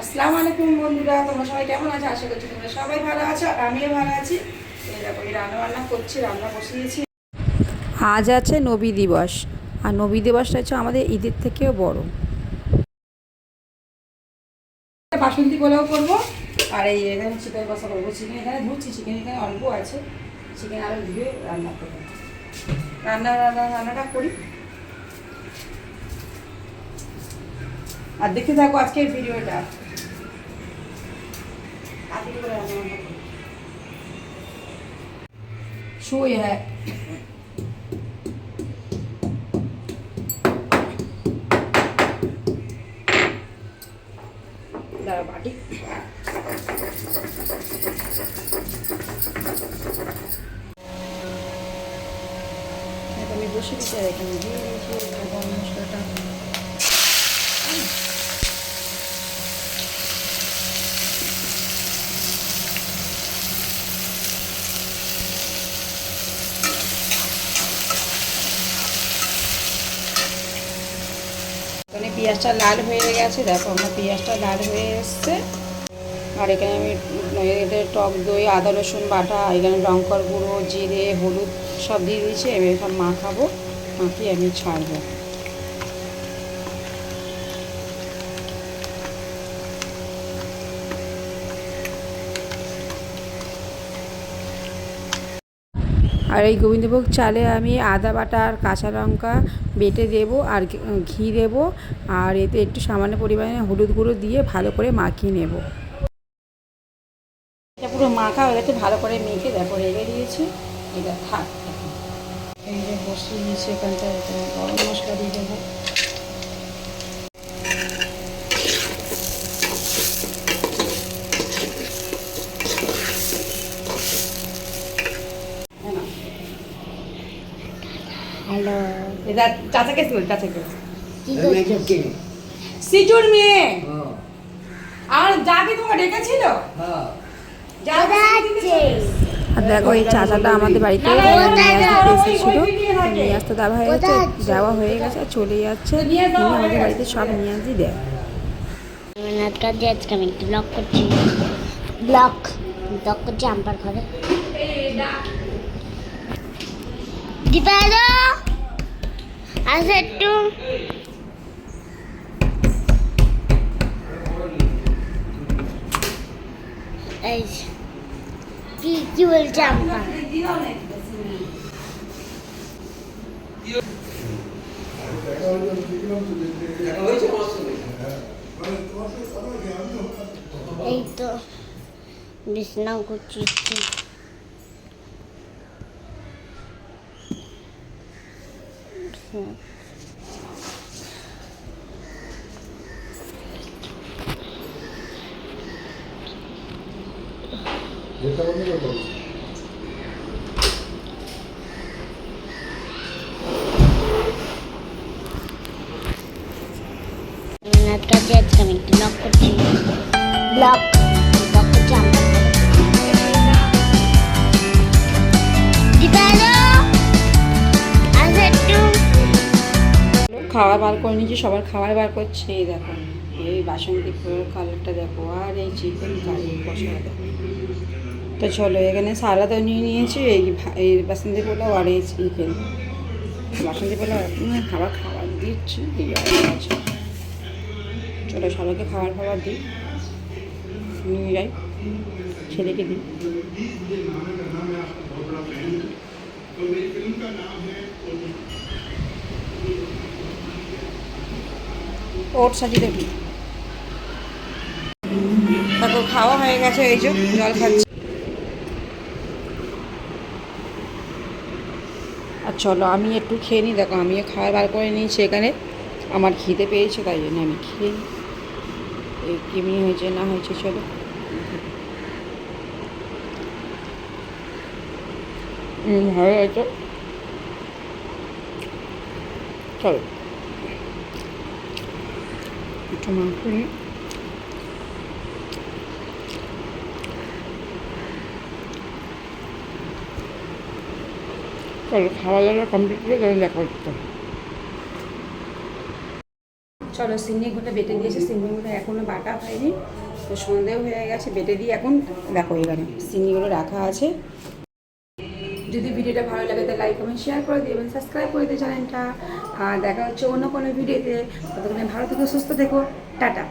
আসসালামু আলাইকুম বন্ধুরা তোমরা সবাই কেমন আছো? আশা করছি তোমরা সবাই ভালো আছো আর আমিও ভালো আছি। এই দেখো এই রান্না বান্না করছি রান্না বসিয়েছি। আজ আছে নবী দিবস আর নবী দিবসটা হচ্ছে আমাদের ঈদের থেকেও বড়। বাসন্তী পোলাও করব আর এই এখানে চিকেন কষা করব। চিকেন এখানে ধুচ্ছি চিকেন এখানে অল্প আছে। চিকেন আরও ধুয়ে রান্না করব। রান্না রান্না রান্নাটা করি। আর দেখতে থাকো আজকের ভিডিওটা। তাড়াতাড়ি করে রান্না বান্না করি। শুয়ে হ্যাঁ। দাঁড়া বাটি। এখন আমি বসে দিচ্ছি আর এখানে দিয়ে দিয়েছি। গরম মশলাটা। এখানে পেঁয়াজটা লাল হয়ে গেছে, দেখো আমার পেঁয়াজটা লাল হয়ে এসছে। আর এখানে আমি টক দই, আদা, রসুন, বাটা, এখানে লঙ্কার গুঁড়ো, জিরে, হলুদ সব দিয়ে দিয়েছি আমি এখন মাখাবো, মাখিয়ে আমি ছাড়বো। আর এই গোবিন্দভোগ চালে আমি আদা বাটা আর কাঁচা লঙ্কা বেটে দেবো আর ঘি- দেবো। আর এতে একটু সামান্য পরিমাণে হলুদ গুঁড়ো দিয়ে ভালো করে মাখিয়ে নেব। এটা পুরো মাখা হয়ে গেছে, ভালো করে মেখে দেখো রেখে দিয়েছি। এটা থাক এই যে বসিয়ে দিয়েছি এখানটা গরম মশলা দিয়ে দেবো। হ্যালো এটা চাচাকে বল চাচাকে কে? সিজুর মেয়ে। হ্যাঁ। আর যাকে তোমাকে ডেকেছিল? হ্যাঁ। আর দেখো এই চাচাটা আমাদের বাড়িতে? এসেছিল। নিয়ে আসতে দেওয়া হয়ে গেছে যাওয়া হয়ে গেছে আর চলে যাচ্ছে। নিয়ে তিনি আমাদের বাড়িতে সব নিয়ে আসি দেয় আমি ব্লগ করছি। ব্লগ ব্লগ করছি আমার ঘরে। দীপা এলো একটু এই। কি কি বলছে আম্মা এই তো বিশ্রাম করছি একটু বিশ্রাম। যেটা বন্ধ করে দাও। নাটকা দিয়ে আজকে আমি একটু ব্লগ করছি ব্লগ খাবার বার করে নিয়েছি, সবার খাবার বার করছে, এই দেখো, এই বাসন্তী ফুলের কালারটা দেখো, আর এই চিকেন কারি কষা দেখো। তো চলো, এখানে সালাদও নিয়ে নিয়েছি, এই এই বাসন্তী পোলাও আর এই চিকেন বাসন্তী পোলাও খাবার খাবার দিচ্ছি চলো, সবাইকে খাবার খাবার দিই। নিয়ে যাই, ছেলেকে দিই। ওট সাজিয়ে দেবি তারপর খাওয়া হয়ে গেছে, এই যে জল খাচ্ছি। আর চলো, আমি একটু খেয়ে নিই। দেখো, আমিও খাওয়া বার করে নিয়েছি এখানে। আমার খিদে পেয়েছে, তাই জন্য আমি খেয়ে নিই। এই কেমনি হয়েছে, না হয়েছে, চলো। ভালো হয়েছে চলো। মাংস নিই চলো, খাওয়া দাওয়া কমপ্লিট করে তাহলে দেখা হচ্ছে। চলো সিন্নিগুলো বেটে দিয়েছে। সিন্নিগুলো এখনও বাটা হয়নি, তো সন্ধেও হয়ে গেছে। বেটে দিয়ে এখন দেখো এখানে সিন্নিগুলো রাখা আছে। যদি ভিডিওটা ভালো লাগে তাহলে লাইক কমেন্ট শেয়ার করে দেবেন সাবস্ক্রাইব করে দিয়ে চ্যানেলটা আর দেখা হচ্ছে অন্য কোনো ভিডিওতে ততক্ষণে ভালো থেকো, সুস্থ থেকো। টাটা।